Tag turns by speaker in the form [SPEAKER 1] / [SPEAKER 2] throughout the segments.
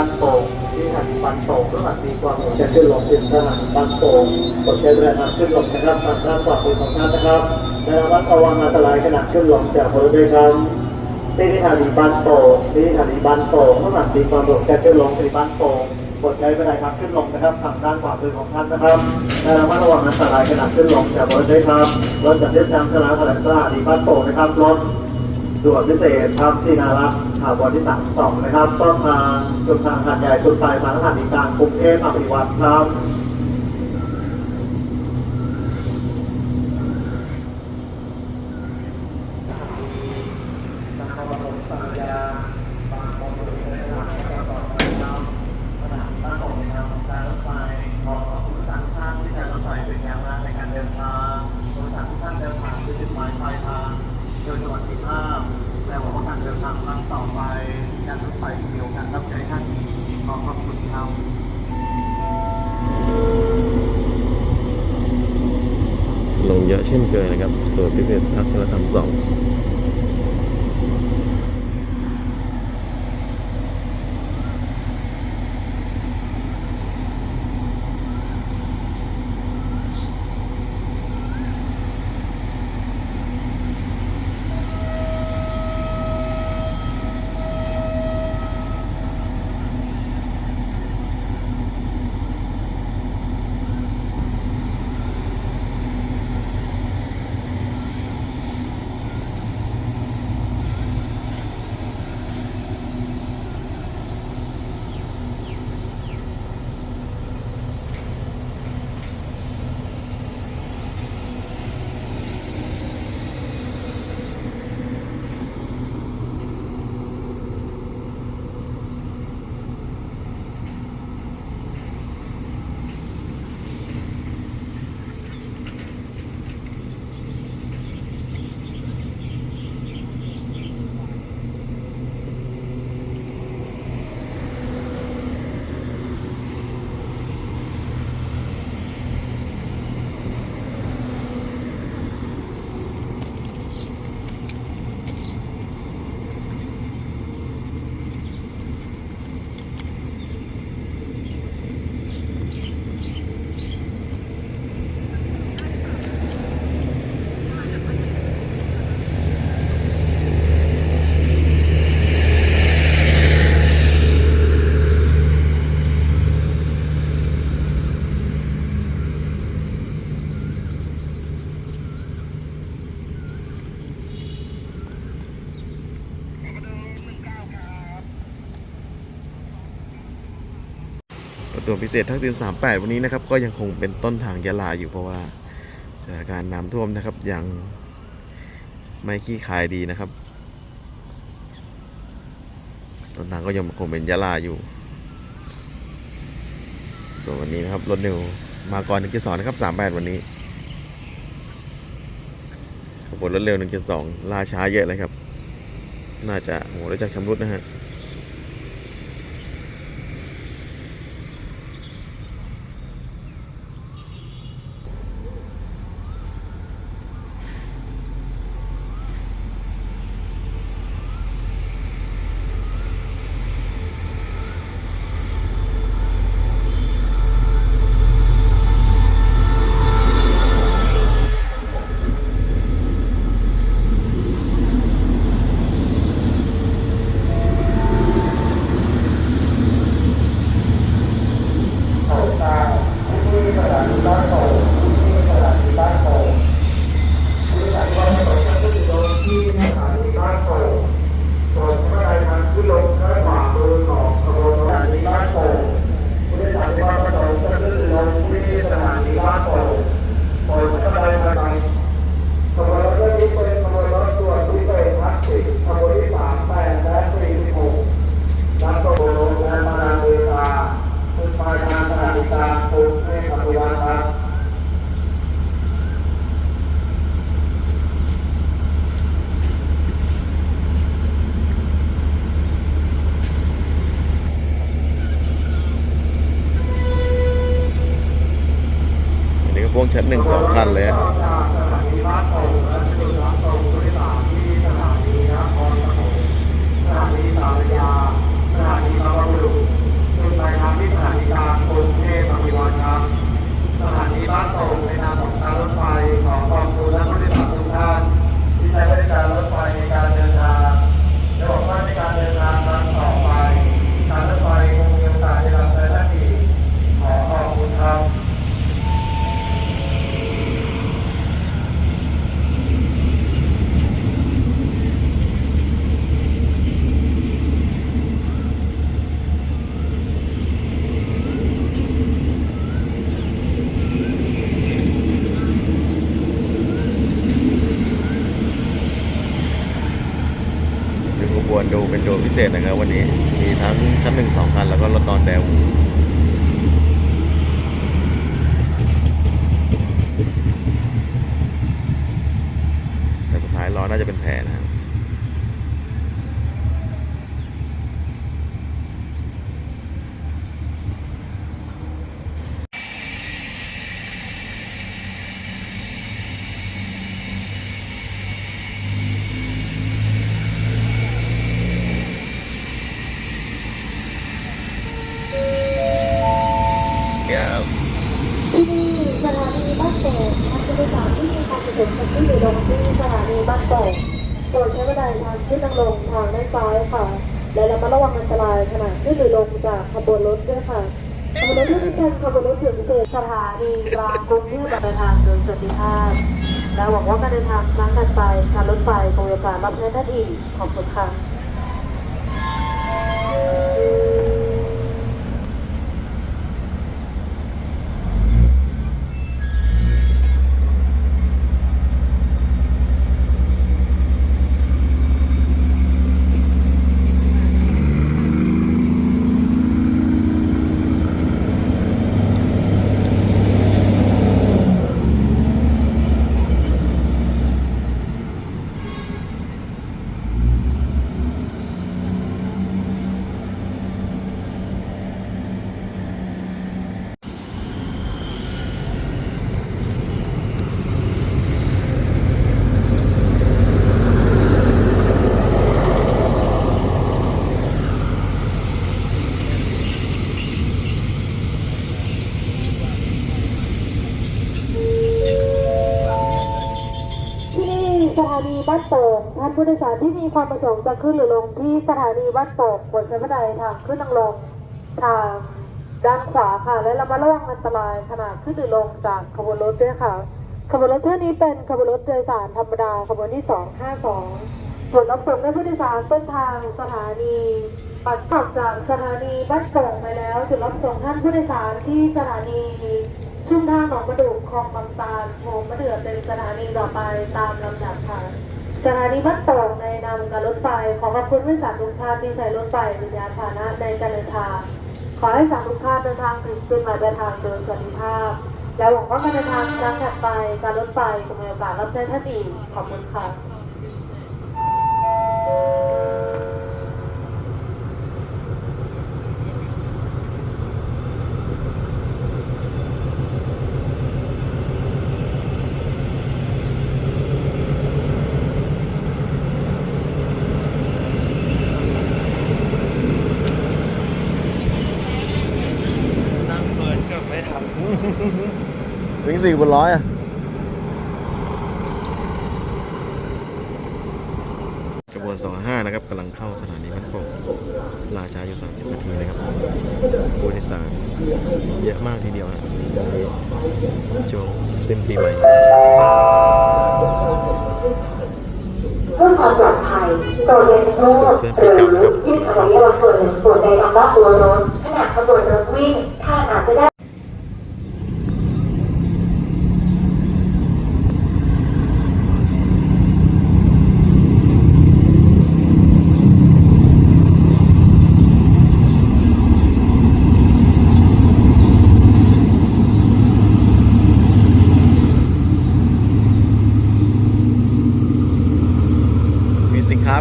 [SPEAKER 1] านีบ้านโป่งที่สถานีบ้านโป่งรถบัสมีความจะขึ้นลงถึงสถานีบ้านโป่งกดใช้เวลาทางขึ้นลงนะครับทางด้านขวามือของท่านนะครับและระมัดระวังอันตรายขณะขึ้นลงจากบริเวณครับที่สถานีบ้านโป่งที่สถานีบ้านโป่งรถบัสมีความจะขึ้นลงที่บ้านโป่งกดใช้เวลาทางขึ้นลงนะครับทางด้านขวามือของท่านนะครับและระมัดระวังอันตรายขณะขึ้นลงจากบริเวณครับรถจากเส้นทางสนามแถลงสถานีบ้านโป่งนะครับรถ ด่วนพิเศษครับที่นารักถาวรที่สามสองนะครับ ต้นทางจุดทางหาดใหญ่จุดปลายทางสถานีกลางกรุงเทพอภิวัตรครับโดยสวัสดิภาพและหวังว่าการเดินทางครั้งต่อไปการรถไฟเดียวกันรับใจท่านขอขอบคุณครับ
[SPEAKER 2] ลง เยอะเช่นเคยนะครับตัวพิเศษพัฒนธรรมสอง ตัวพิเศษทักษิณ38 วันนี้นะครับ ก็ยังคงเป็นต้นทางยะลาอยู่เพราะว่าสถานการณ์น้ำท่วมนะครับยังไม่ขี้คายดีนะครับต้นทางก็ยังคงเป็นยะลาอยู่ ส่วนวันนี้นะครับรถเร็วมาก่อน1.2นะครับ38วันนี้ขบวนรถเร็ว1.2ล่าช้าเยอะเลยครับ น่าจะโหแล้จากชำรุดนะฮะ เศษนะครับวันนี้มีทั้งชั้นหนึ่งสองคัน แล้วก็รถนอนแดวแต่สุดท้ายล้อน่าจะเป็นแผลนะครับ
[SPEAKER 3] ที่นี่สถานีบ้านโป่งทางผู้โดยสารที่ มีความประสงค์จะขึ้นหรือลงที่สถานีบ้านโป่งโปรดใช้บันไดทางขึ้นทางลงทางด้านซ้ายค่ะ และระมัดระวังอันตรายขณะขึ้นหรือลงจากขบวนรถด้วยค่ะขบวนรถที่เป็นขบวนรถถึงเกิดสถานีกลางกรุงเทพเดินทางโดยสวัสดิภาพและหวังว่าการเดินทางครั้งถัดไปการรถไฟคงมีโอกาสรับใช้ท่านอีกขอบคุณค่ะ สารที่มีความประสงค์จะขึ้นหรือลงที่สถานีบ้านโป่งบนใช้บันไดทางขึ้นทางลงทางด้านขวาค่ะ และระมัดระวังอันตรายขณะขึ้นหรือลงจากขบวนรถด้วยค่ะ ขบวนรถเที่ยวนี้เป็นขบวนรถโดยสารธรรมดาขบวนที่ 252ส่วนรับส่งได้ผู้โดยสารต้นทางสถานีปัดขับจากสถานีบ้านโป่งไปแล้วจุดรับส่งท่านผู้โดยสารที่สถานีชุ่มท่าหนองประดูกคลองบางตาลโพมะเดือเป็นสถานีต่อไปตามลำดับค่ะ สถานีบ้านโป่งในนามการรถไฟขอขอบคุณผู้สารทุกท่านที่ใช้รถไฟเป็นยานพาหนะในการเดินทางขอให้สารทุกท่านเดินทางถึงจุดหมายปลายทางโดยสวัสดิภาพ และหวังว่าการเดินทางครั้งถัดไปการรถไฟจะมีโอกาสรับใช้ท่านอีกขอบคุณค่ะ
[SPEAKER 4] นั่งเพลินเกับไม่ทัน
[SPEAKER 2] วิ่งสี่บนร้อยอะกระบวน25นะครับกำลังเข้าสถานีบ้านโป่งลาช้าอยู่30นาทีนะครับผู้โดยสารเยอะมากทีเดียวนะช่วงสิ้นปีใหม่
[SPEAKER 3] เพื่อความปลอดภัยโปรดเรียนรู้หรือยื่นอวัยวะส่วนหนึ่งส่วนใดทางด้านตัวรถขณะขบวนรถวิ่งท่านอาจจะได้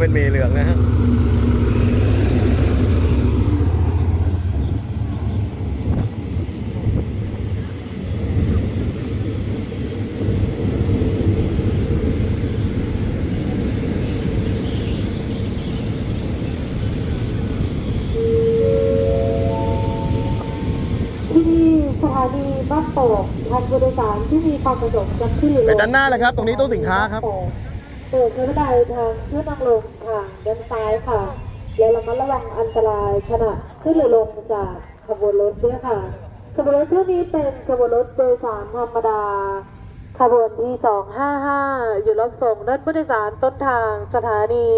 [SPEAKER 2] เป็นเมเหลืองนะฮะ
[SPEAKER 3] ที่นี่สถานีบ้านโป่งท่านผู้โดยสารที่มีความประสงค์จะขึ้นหรือลง
[SPEAKER 2] ไปด้านหน้าเลยครับ ตรงนี้ตู้สินค้าครับ
[SPEAKER 3] เปิดใช้บันไดทางขึ้นทางลงค่ะด้านซ้ายค่ะ และระมัดระวังอันตรายขณะขึ้นหรือลงจากขบวนรถด้วยค่ะ ขบวนรถเที่ยวนี้เป็นขบวนรถโดยสารธรรมดา ขบวนที่ 255 อยู่รับส่งด้านผู้โดยสารต้นทางสถานี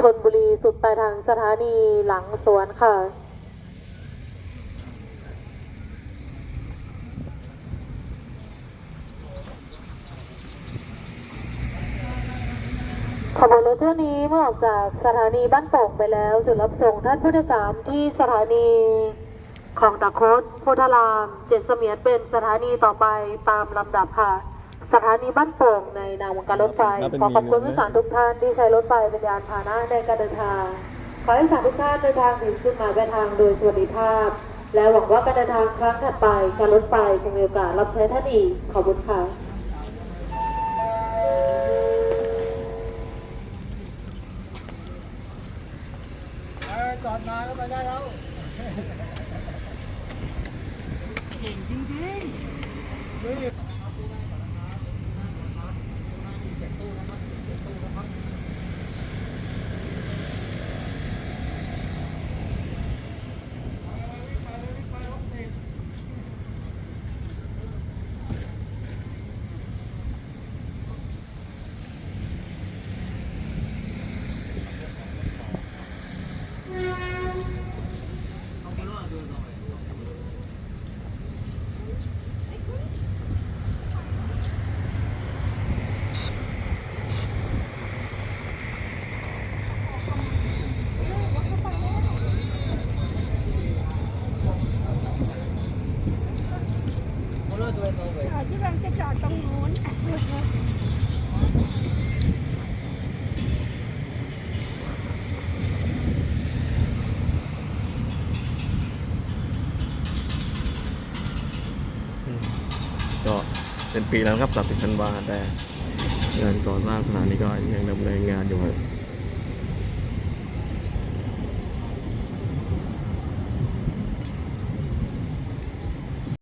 [SPEAKER 3] ธนบุรีสุดปลายทางสถานีหลังสวนค่ะ ขขบวนรถเที่ยวนี้เมื่อออกจากสถานีบ้านโป่งไปแล้วจุดรับส่งท่านผู้โดยสารที่สถานีของตะคดโพธารามเจ็ดเสมียนเป็นสถานีต่อไปตามลำดับค่ะ สถานีบ้านโป่งในนามวงการรถไฟขอขอบคุณผู้โดยสารทุกท่านที่ใช้รถไฟเป็นยานพาหนะในการเดินทาง ขอให้ผู้โดยสารทุกท่านเดินทางถึงจุดหมายปลายทางโดยสวัสดิภาพ และหวังว่าการเดินทางครั้งถัดไปการรถไฟจะมีโอกาสรับใช้ท่านอีกขอบคุณค่ะ
[SPEAKER 4] 可以。 ปีแล้ว
[SPEAKER 2] ครับ 30ธันวาแต่งานก่อสร้างสถานีก็ยังดำเนินงานอยู่ครับ